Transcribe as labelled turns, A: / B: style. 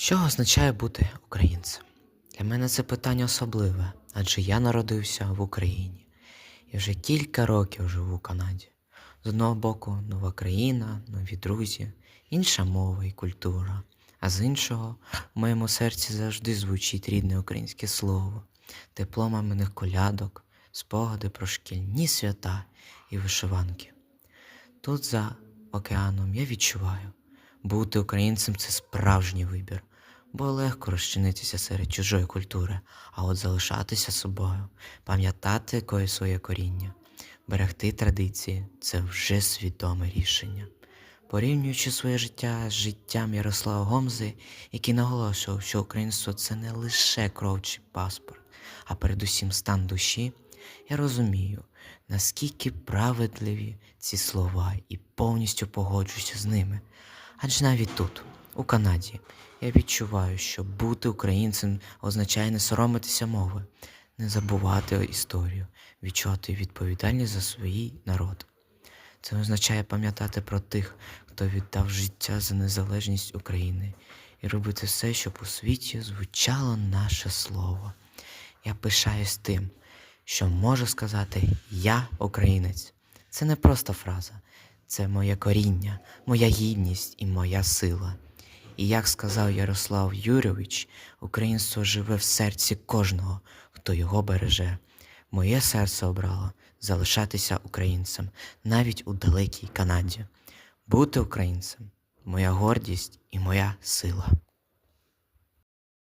A: Що означає бути українцем? Для мене це питання особливе, адже я народився в Україні і вже кілька років живу в Канаді. З одного боку, нова країна, нові друзі, інша мова і культура. А з іншого, в моєму серці завжди звучить рідне українське слово, тепло маминих колядок, спогади про шкільні свята і вишиванки. Тут за океаном я відчуваю, бути українцем це справжній вибір, бо легко розчинитися серед чужої культури, а от залишатися собою, пам'ятати якої своє коріння, берегти традиції це вже свідоме рішення. Порівнюючи своє життя з життям Ярослава Гомзи, який наголошував, що українство це не лише кров чи паспорт, а передусім стан душі, я розумію, наскільки праведливі ці слова і повністю погоджуюся з ними. Адже навіть тут, у Канаді, я відчуваю, що бути українцем означає не соромитися мови, не забувати історію, відчувати відповідальність за свій народ. Це означає пам'ятати про тих, хто віддав життя за незалежність України, і робити все, щоб у світі звучало наше слово. Я пишаюсь тим, що можу сказати Я українець. Це не просто фраза, це моє коріння, моя гідність і моя сила. І як сказав Ярослав Юрійович, українство живе в серці кожного, хто його береже. Моє серце обрало залишатися українцем навіть у далекій Канаді. Бути українцем моя гордість і моя сила.